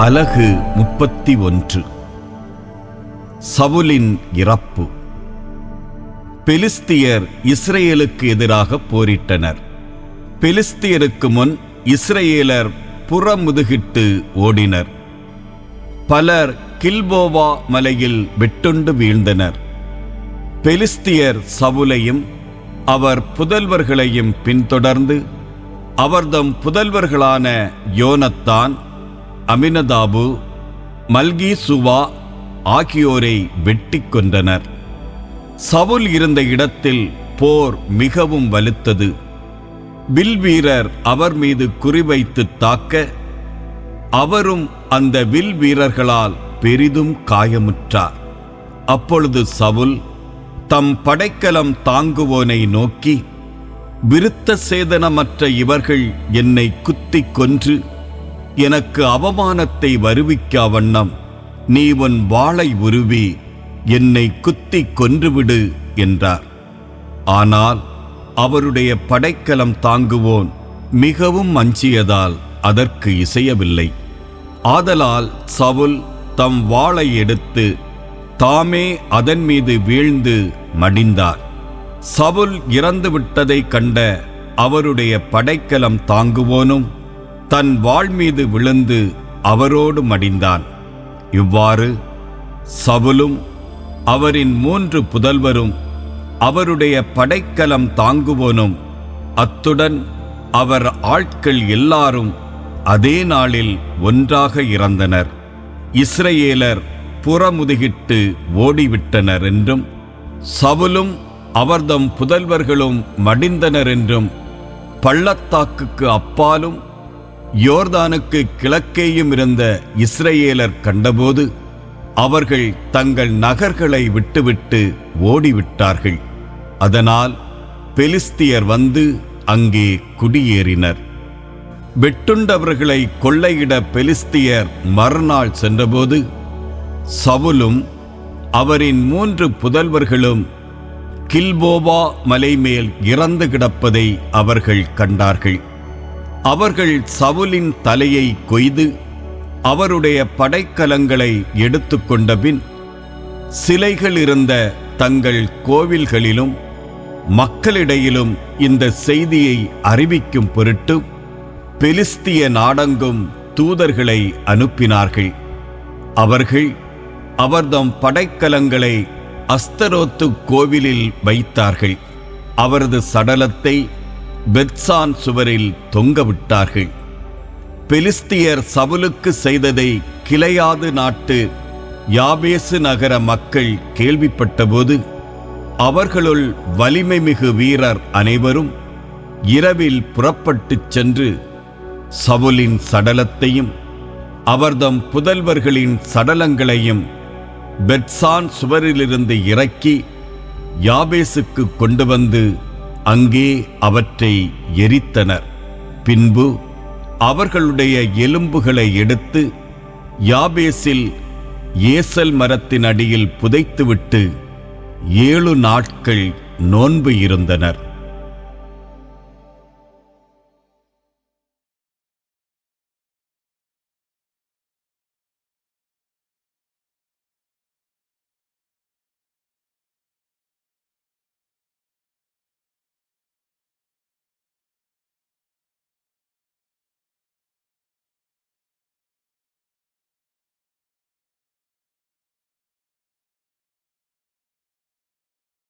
அலகு முப்பத்தி ஒன்று சவுலின் இறப்பு. பெலிஸ்தியர் இஸ்ரேலுக்கு எதிராக போரிட்டனர். பெலிஸ்தியருக்கு முன் இஸ்ரேலர் புறமுதுகிட்டு ஓடினர். பலர் கில்போவா மலையில் வெட்டுண்டு வீழ்ந்தனர். பெலிஸ்தியர் சவுலையும் அவர் புதல்வர்களையும் பின்தொடர்ந்து அவர்தம் புதல்வர்களான யோனத்தான் அமினதாபு மல்கீசுவா ஆகியோரை வெட்டிக் கொன்றனர். சவுல் இருந்த இடத்தில் போர் மிகவும் வலுத்தது. வில்வீரர் அவர் மீது குறிவைத்து தாக்க அவரும் அந்த வில் வீரர்களால் பெரிதும் காயமுற்றார். அப்பொழுது சவுல் தம் படைக்கலம் தாங்குவோனை நோக்கி விருத்த சேதனமற்ற இவர்கள் என்னை குத்திக் கொன்று எனக்கு அவமானத்தை வருவிக்கா வண்ணம். நீ உன் வாளை உருவி என்னை குத்திக் கொன்றுவிடு என்றார். ஆனால் அவருடைய படைக்கலம் தாங்குவோன் மிகவும் அஞ்சியதால் அதற்கு இசையவில்லை. ஆதலால் சவுல் தம் வாளை எடுத்து தாமே அதன் மீது வீழ்ந்து மடிந்தார். சவுல் இறந்துவிட்டதைக் கண்ட அவருடைய படைக்கலம் தாங்குவோனும் தன் வாழ் மீது விழுந்து அவரோடு மடிந்தான். இவ்வாறு சவுலும் அவரின் மூன்று புதல்வரும் அவருடைய படைக்கலம் தாங்குவோனும் அத்துடன் அவர் ஆட்கள் எல்லாரும் அதே நாளில் ஒன்றாக இறந்தனர். இஸ்ரேலர் புறமுதுகிட்டு ஓடிவிட்டனர் என்றும் சவுலும் அவர்தம் புதல்வர்களும் மடிந்தனர் என்றும் பள்ளத்தாக்குக்கு அப்பாலும் யோர்தானுக்கு கிழக்கேயும் இருந்த இஸ்ரேலர் கண்டபோது அவர்கள் தங்கள் நகர்களை விட்டுவிட்டு ஓடிவிட்டார்கள். அதனால் பெலிஸ்தியர் வந்து அங்கே குடியேறினர். வெட்டுண்டவர்களை கொள்ளையிட பெலிஸ்தியர் மறுநாள் சென்றபோது சவுலும் அவரின் மூன்று புதல்வர்களும் கில்போவா மலைமேல் இறந்து கிடப்பதை அவர்கள் கண்டார்கள். அவர்கள் சவுலின் தலையை கொய்து அவருடைய படைக்கலங்களை எடுத்துக்கொண்ட பின் சிலைகள் இருந்த தங்கள் கோவில்களிலும் மக்களிடையிலும் இந்த செய்தியை அறிவிக்கும் பொருட்டு பெலிஸ்திய நாடெங்கும் தூதர்களை அனுப்பினார்கள். அவர்கள் அவர்தம் படைக்கலங்களை அஸ்தரோத்து கோவிலில் வைத்தார்கள். அவரது சடலத்தை பெத்சான் சுவரில் தொங்கவிட்டார்கள் பெலிஸ்தியர் சவுலுக்கு செய்ததை கிளையாது நாட்டு யாபேசு நகர மக்கள் கேள்விப்பட்டபோது அவர்களுள் வலிமை மிகு வீரர் அனைவரும் இரவில் புறப்பட்டுச் சென்று சவுலின் சடலத்தையும் அவர்தம் புதல்வர்களின் சடலங்களையும் பெட்சான் சுவரிலிருந்து இறக்கி யாபேசுக்கு கொண்டு வந்து அங்கே அவற்றை எரித்தனர். பின்பு அவர்களுடைய எலும்புகளை எடுத்து யாபேசில் ஏசல் மரத்தின் அடியில் புதைத்துவிட்டு ஏழு நாட்கள் நோன்பு இருந்தனர்.